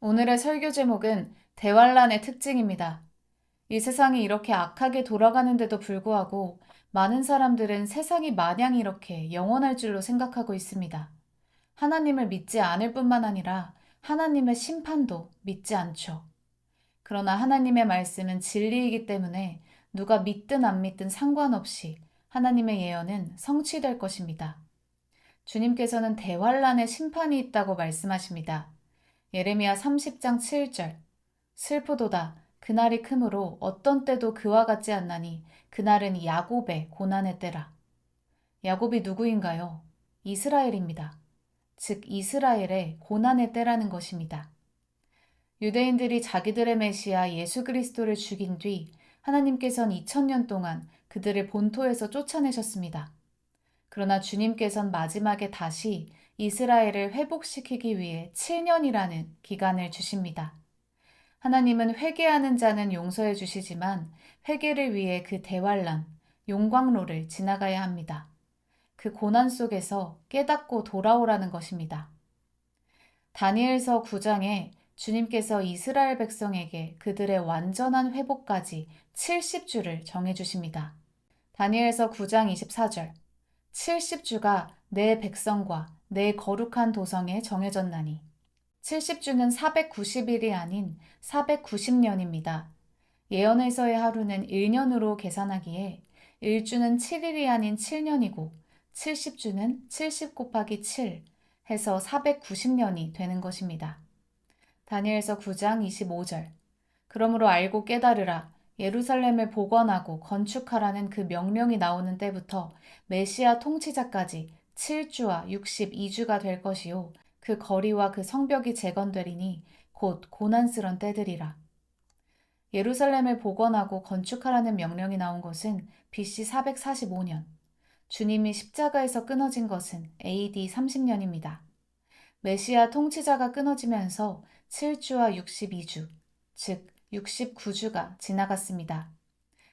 오늘의 설교 제목은 대환란의 특징입니다. 이 세상이 이렇게 악하게 돌아가는데도 불구하고 많은 사람들은 세상이 마냥 이렇게 영원할 줄로 생각하고 있습니다. 하나님을 믿지 않을 뿐만 아니라 하나님의 심판도 믿지 않죠. 그러나 하나님의 말씀은 진리이기 때문에 누가 믿든 안 믿든 상관없이 하나님의 예언은 성취될 것입니다. 주님께서는 대환란의 심판이 있다고 말씀하십니다. 예레미야 30장 7절 슬프도다 그날이 크므로 어떤 때도 그와 같지 않나니 그날은 야곱의 고난의 때라. 야곱이 누구인가요? 이스라엘입니다. 즉 이스라엘의 고난의 때라는 것입니다. 유대인들이 자기들의 메시아 예수 그리스도를 죽인 뒤 하나님께선 2000년 동안 그들을 본토에서 쫓아내셨습니다. 그러나 주님께선 마지막에 다시 이스라엘을 회복시키기 위해 7년이라는 기간을 주십니다. 하나님은 회개하는 자는 용서해 주시지만 회개를 위해 그 대환란, 용광로를 지나가야 합니다. 그 고난 속에서 깨닫고 돌아오라는 것입니다. 다니엘서 9장에 주님께서 이스라엘 백성에게 그들의 완전한 회복까지 70주를 정해 주십니다. 다니엘서 9장 24절 70주가 내 백성과 내 거룩한 도성에 정해졌나니 70주는 490일이 아닌 490년입니다. 예언에서의 하루는 1년으로 계산하기에 1주는 7일이 아닌 7년이고 70주는 70 곱하기 7 해서 490년이 되는 것입니다. 다니엘서 9장 25절 그러므로 알고 깨달으라 예루살렘을 복원하고 건축하라는 그 명령이 나오는 때부터 메시아 통치자까지 7주와 62주가 될 것이요 그 거리와 그 성벽이 재건되리니 곧 고난스런 때들이라. 예루살렘을 복원하고 건축하라는 명령이 나온 것은 BC 445년. 주님이 십자가에서 끊어진 것은 AD 30년입니다. 메시아 통치자가 끊어지면서 7주와 62주, 즉 69주가 지나갔습니다.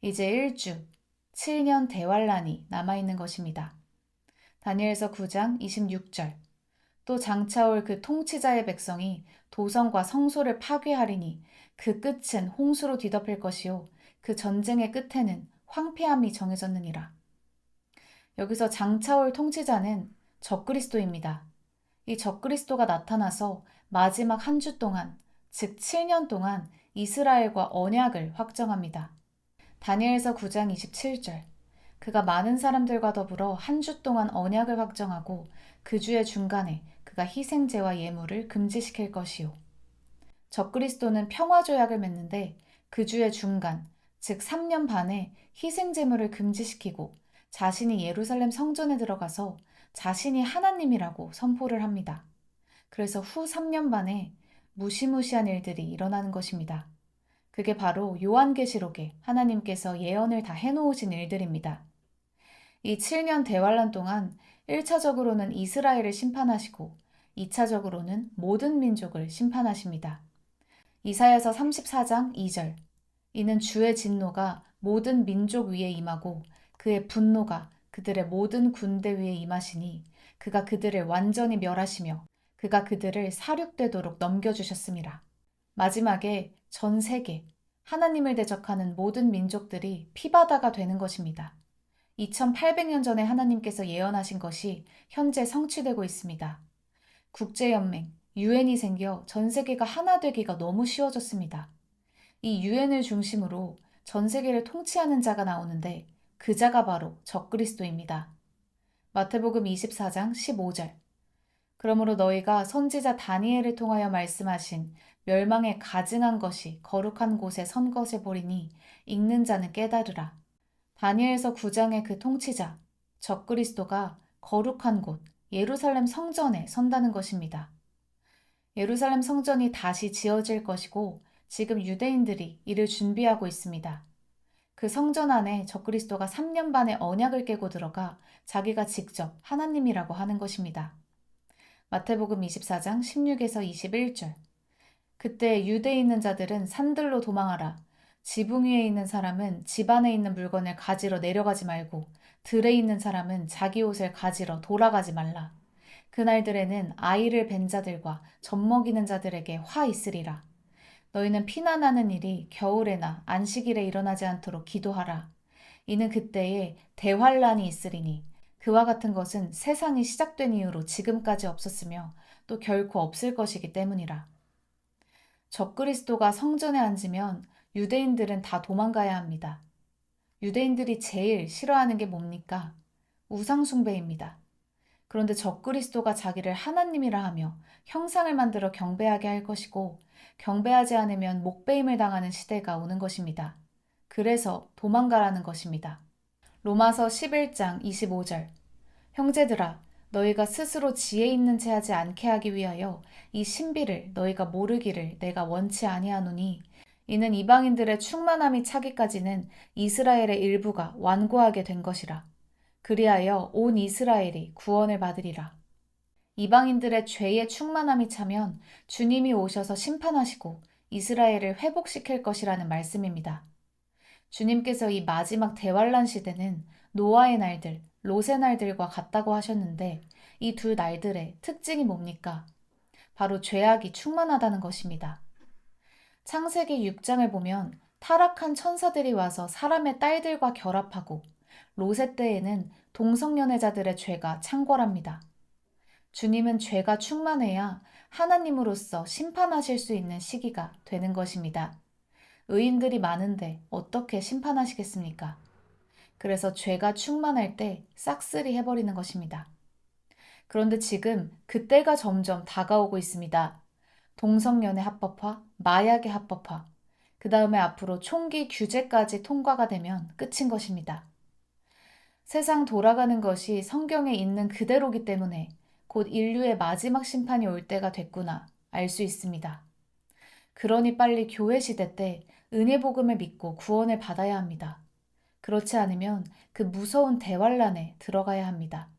이제 1주, 7년 대환란이 남아있는 것입니다. 다니엘서 9장 26절 또 장차올 그 통치자의 백성이 도성과 성소를 파괴하리니 그 끝은 홍수로 뒤덮일 것이요 그 전쟁의 끝에는 황폐함이 정해졌느니라. 여기서 장차올 통치자는 적그리스도입니다. 이 적그리스도가 나타나서 마지막 한 주 동안, 즉 7년 동안 이스라엘과 언약을 확정합니다. 다니엘서 9장 27절. 그가 많은 사람들과 더불어 한 주 동안 언약을 확정하고 그 주의 중간에 그가 희생제와 예물을 금지시킬 것이요. 적그리스도는 평화 조약을 맺는데 그 주의 중간, 즉 3년 반에 희생제물을 금지시키고 자신이 예루살렘 성전에 들어가서 자신이 하나님이라고 선포를 합니다. 그래서 후 3년 반에 무시무시한 일들이 일어나는 것입니다. 그게 바로 요한계시록에 하나님께서 예언을 다 해놓으신 일들입니다. 이 7년 대환란 동안 1차적으로는 이스라엘을 심판하시고 2차적으로는 모든 민족을 심판하십니다. 이사야서 34장 2절 이는 주의 진노가 모든 민족 위에 임하고 그의 분노가 그들의 모든 군대 위에 임하시니 그가 그들을 완전히 멸하시며 그가 그들을 사륙되도록 넘겨주셨습니다. 마지막에 전 세계, 하나님을 대적하는 모든 민족들이 피바다가 되는 것입니다. 2800년 전에 하나님께서 예언하신 것이 현재 성취되고 있습니다. 국제연맹, 유엔이 생겨 전 세계가 하나 되기가 너무 쉬워졌습니다. 이 유엔을 중심으로 전 세계를 통치하는 자가 나오는데 그 자가 바로 적그리스도입니다. 마태복음 24장 15절. 그러므로 너희가 선지자 다니엘을 통하여 말씀하신 멸망에 가증한 것이 거룩한 곳에 선 것을 보리니 읽는 자는 깨달으라. 다니엘서 9장의 그 통치자 적그리스도가 거룩한 곳 예루살렘 성전에 선다는 것입니다. 예루살렘 성전이 다시 지어질 것이고 지금 유대인들이 이를 준비하고 있습니다. 그 성전 안에 적그리스도가 3년 반의 언약을 깨고 들어가 자기가 직접 하나님이라고 하는 것입니다. 마태복음 24장 16에서 21절. 그때 유대에 있는 자들은 산들로 도망하라. 지붕 위에 있는 사람은 집 안에 있는 물건을 가지러 내려가지 말고 들에 있는 사람은 자기 옷을 가지러 돌아가지 말라. 그날들에는 아이를 벤 자들과 젖먹이는 자들에게 화 있으리라. 너희는 피난하는 일이 겨울에나 안식일에 일어나지 않도록 기도하라. 이는 그때에 대환란이 있으리니 그와 같은 것은 세상이 시작된 이후로 지금까지 없었으며 또 결코 없을 것이기 때문이라. 적그리스도가 성전에 앉으면 유대인들은 다 도망가야 합니다. 유대인들이 제일 싫어하는 게 뭡니까? 우상숭배입니다. 그런데 적그리스도가 자기를 하나님이라 하며 형상을 만들어 경배하게 할 것이고 경배하지 않으면 목배임을 당하는 시대가 오는 것입니다. 그래서 도망가라는 것입니다. 로마서 11장 25절 형제들아 너희가 스스로 지혜 있는 채 하지 않게 하기 위하여 이 신비를 너희가 모르기를 내가 원치 아니하노니 이는 이방인들의 충만함이 차기까지는 이스라엘의 일부가 완고하게 된 것이라 그리하여 온 이스라엘이 구원을 받으리라 이방인들의 죄의 충만함이 차면 주님이 오셔서 심판하시고 이스라엘을 회복시킬 것이라는 말씀입니다. 주님께서 이 마지막 대환란 시대는 노아의 날들, 롯의 날들과 같다고 하셨는데 이 두 날들의 특징이 뭡니까? 바로 죄악이 충만하다는 것입니다. 창세기 6장을 보면 타락한 천사들이 와서 사람의 딸들과 결합하고 롯의 때에는 동성연애자들의 죄가 창궐합니다. 주님은 죄가 충만해야 하나님으로서 심판하실 수 있는 시기가 되는 것입니다. 의인들이 많은데 어떻게 심판하시겠습니까? 그래서 죄가 충만할 때 싹쓸이 해버리는 것입니다. 그런데 지금 그때가 점점 다가오고 있습니다. 동성연애 합법화, 마약의 합법화, 그 다음에 앞으로 총기 규제까지 통과가 되면 끝인 것입니다. 세상 돌아가는 것이 성경에 있는 그대로기 때문에 곧 인류의 마지막 심판이 올 때가 됐구나 알 수 있습니다. 그러니 빨리 교회 시대 때 은혜 복음을 믿고 구원을 받아야 합니다. 그렇지 않으면 그 무서운 대환란에 들어가야 합니다.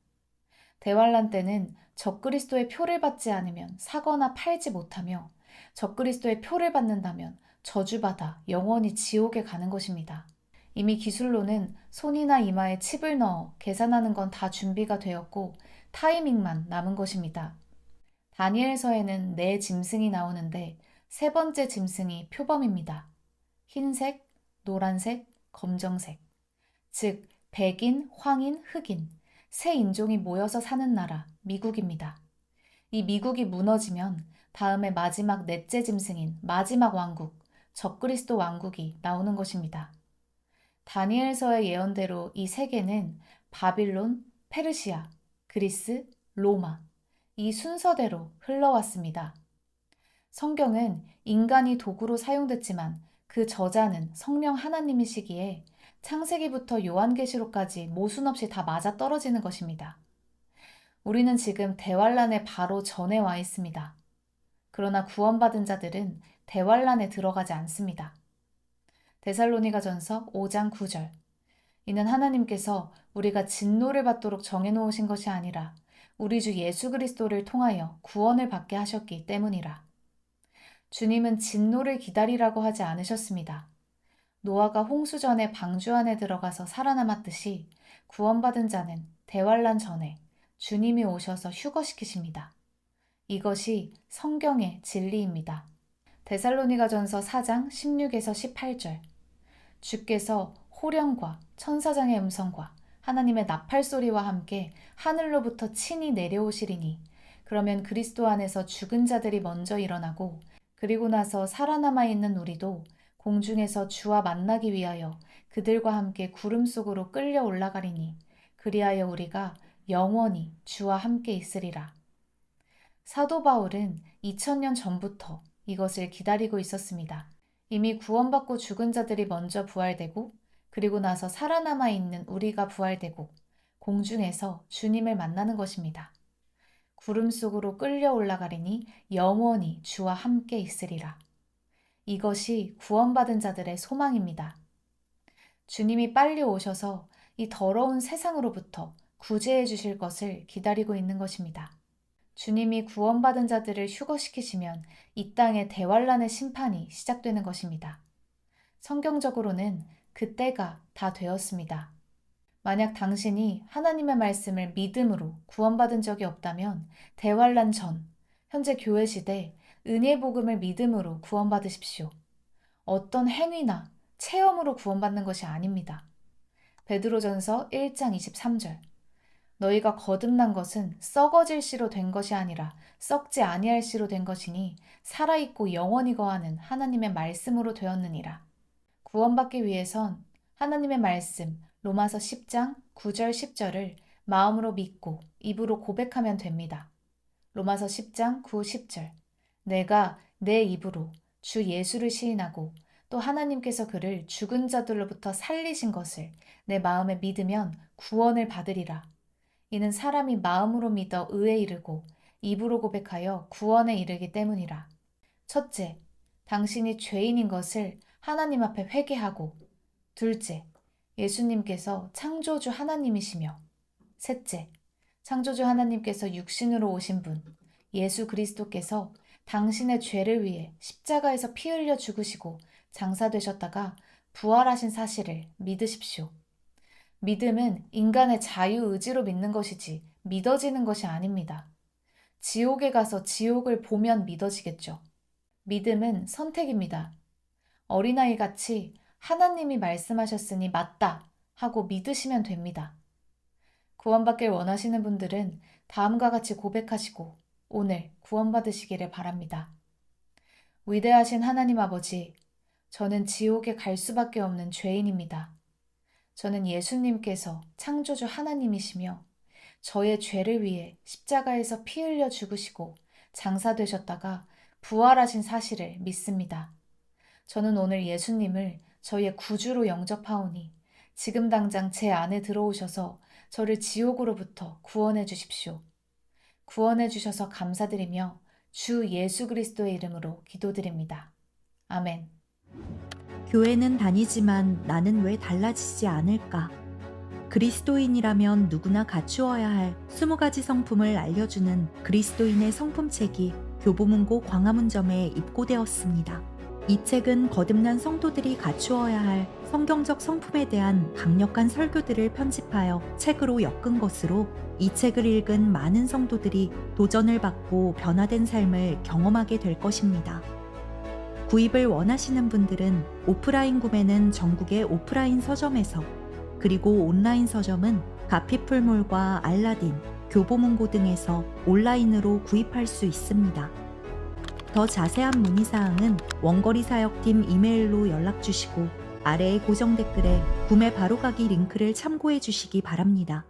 대환란 때는 적그리스도의 표를 받지 않으면 사거나 팔지 못하며 적그리스도의 표를 받는다면 저주받아 영원히 지옥에 가는 것입니다. 이미 기술로는 손이나 이마에 칩을 넣어 계산하는 건 다 준비가 되었고 타이밍만 남은 것입니다. 다니엘서에는 네 짐승이 나오는데 세 번째 짐승이 표범입니다. 흰색, 노란색, 검정색. 즉, 백인, 황인, 흑인, 세 인종이 모여서 사는 나라, 미국입니다. 이 미국이 무너지면 다음에 마지막 넷째 짐승인 마지막 왕국, 적그리스도 왕국이 나오는 것입니다. 다니엘서의 예언대로 이 세계는 바빌론, 페르시아, 그리스, 로마, 이 순서대로 흘러왔습니다. 성경은 인간이 도구로 사용됐지만 그 저자는 성령 하나님이시기에 창세기부터 요한계시록까지 모순 없이 다 맞아 떨어지는 것입니다. 우리는 지금 대환란의 바로 전에 와 있습니다. 그러나 구원받은 자들은 대환란에 들어가지 않습니다. 데살로니가 전서 5장 9절. 이는 하나님께서 우리가 진노를 받도록 정해놓으신 것이 아니라 우리 주 예수 그리스도를 통하여 구원을 받게 하셨기 때문이라. 주님은 진노를 기다리라고 하지 않으셨습니다. 노아가 홍수 전에 방주 안에 들어가서 살아남았듯이 구원받은 자는 대환란 전에 주님이 오셔서 휴거시키십니다. 이것이 성경의 진리입니다. 데살로니가 전서 4장 16에서 18절. 주께서 호령과 천사장의 음성과 하나님의 나팔 소리와 함께 하늘로부터 친히 내려오시리니 그러면 그리스도 안에서 죽은 자들이 먼저 일어나고 그리고 나서 살아남아 있는 우리도 공중에서 주와 만나기 위하여 그들과 함께 구름 속으로 끌려 올라가리니 그리하여 우리가 영원히 주와 함께 있으리라. 사도 바울은 2000년 전부터 이것을 기다리고 있었습니다. 이미 구원받고 죽은 자들이 먼저 부활되고 그리고 나서 살아남아 있는 우리가 부활되고 공중에서 주님을 만나는 것입니다. 구름 속으로 끌려 올라가리니 영원히 주와 함께 있으리라. 이것이 구원받은 자들의 소망입니다. 주님이 빨리 오셔서 이 더러운 세상으로부터 구제해 주실 것을 기다리고 있는 것입니다. 주님이 구원받은 자들을 휴거시키시면 이 땅의 대환란의 심판이 시작되는 것입니다. 성경적으로는 그때가 다 되었습니다. 만약 당신이 하나님의 말씀을 믿음으로 구원받은 적이 없다면 대환란 전, 현재 교회 시대 은혜의 복음을 믿음으로 구원받으십시오. 어떤 행위나 체험으로 구원받는 것이 아닙니다. 베드로전서 1장 23절. 너희가 거듭난 것은 썩어질 씨로 된 것이 아니라 썩지 아니할 씨로 된 것이니 살아있고 영원히 거하는 하나님의 말씀으로 되었느니라. 구원받기 위해선 하나님의 말씀 로마서 10장 9절 10절을 마음으로 믿고 입으로 고백하면 됩니다. 로마서 10장 9, 10절. 내가 내 입으로 주 예수를 시인하고 또 하나님께서 그를 죽은 자들로부터 살리신 것을 내 마음에 믿으면 구원을 받으리라. 이는 사람이 마음으로 믿어 의에 이르고 입으로 고백하여 구원에 이르기 때문이라. 첫째, 당신이 죄인인 것을 하나님 앞에 회개하고 둘째, 예수님께서 창조주 하나님이시며 셋째, 창조주 하나님께서 육신으로 오신 분, 예수 그리스도께서 당신의 죄를 위해 십자가에서 피 흘려 죽으시고 장사되셨다가 부활하신 사실을 믿으십시오. 믿음은 인간의 자유의지로 믿는 것이지 믿어지는 것이 아닙니다. 지옥에 가서 지옥을 보면 믿어지겠죠. 믿음은 선택입니다. 어린아이 같이 하나님이 말씀하셨으니 맞다 하고 믿으시면 됩니다. 구원받길 원하시는 분들은 다음과 같이 고백하시고 오늘 구원받으시기를 바랍니다. 위대하신 하나님 아버지, 저는 지옥에 갈 수밖에 없는 죄인입니다. 저는 예수님께서 창조주 하나님이시며 저의 죄를 위해 십자가에서 피 흘려 죽으시고 장사되셨다가 부활하신 사실을 믿습니다. 저는 오늘 예수님을 저의 구주로 영접하오니 지금 당장 제 안에 들어오셔서 저를 지옥으로부터 구원해 주십시오. 구원해 주셔서 감사드리며 주 예수 그리스도의 이름으로 기도드립니다. 아멘. 교회는 다니지만 나는 왜 달라지지 않을까? 그리스도인이라면 누구나 갖추어야 할 20가지 성품을 알려주는 그리스도인의 성품책이 교보문고 광화문점에 입고되었습니다. 이 책은 거듭난 성도들이 갖추어야 할 성경적 성품에 대한 강력한 설교들을 편집하여 책으로 엮은 것으로 이 책을 읽은 많은 성도들이 도전을 받고 변화된 삶을 경험하게 될 것입니다. 구입을 원하시는 분들은 오프라인 구매는 전국의 오프라인 서점에서 그리고 온라인 서점은 가피풀몰과 알라딘, 교보문고 등에서 온라인으로 구입할 수 있습니다. 더 자세한 문의사항은 원거리 사역팀 이메일로 연락 주시고 아래의 고정 댓글에 구매 바로가기 링크를 참고해 주시기 바랍니다.